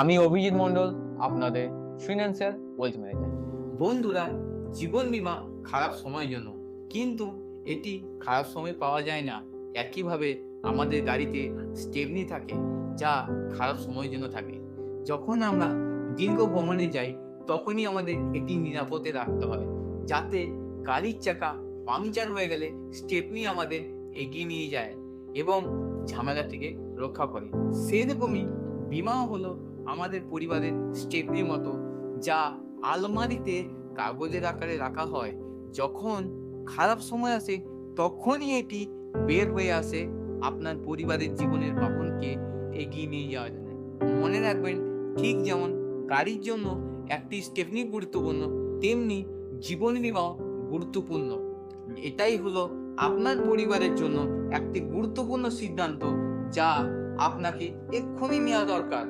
আমি অভিজিৎ মণ্ডল, আপনাদের financial wealth manager বন্ধুরা, জীবন বিমা খারাপ সময়ের জন্য, কিন্তু এটি খারাপ সময় পাওয়া যায় না। একইভাবে আমাদের গাড়িতে স্টেপনি থাকে, যা খারাপ সময়ের জন্য থাকে। যখন আমরা দীর্ঘ ভ্রমণে যাই, তখনই আমাদের এটি নিরাপদে রাখতে হবে যাতে গাড়ির চাকা পাংচার হয়ে গেলে স্টেপনি আমাদের এগিয়ে নিয়ে যায় এবং ঝামেলা থেকে রক্ষা করে। সেরকমই বিমা হলো আমাদের পরিবারের স্টেপনির মতো, যা আলমারিতে কাগজের আকারে রাখা হয়। যখন খারাপ সময় আসে, তখনই এটি বের হয়ে আসে আপনার পরিবারের জীবনের বাহনকে এগিয়ে নিয়ে যাওয়ার জন্য মনে রাখবেন, ঠিক যেমন গাড়ির জন্য একটি স্টেপনি গুরুত্বপূর্ণ, তেমনি জীবন বিমাও গুরুত্বপূর্ণ। এটাই হলো আপনার পরিবারের জন্য একটি গুরুত্বপূর্ণ সিদ্ধান্ত, যা আপনাকে এক্ষুনি নেওয়া দরকার।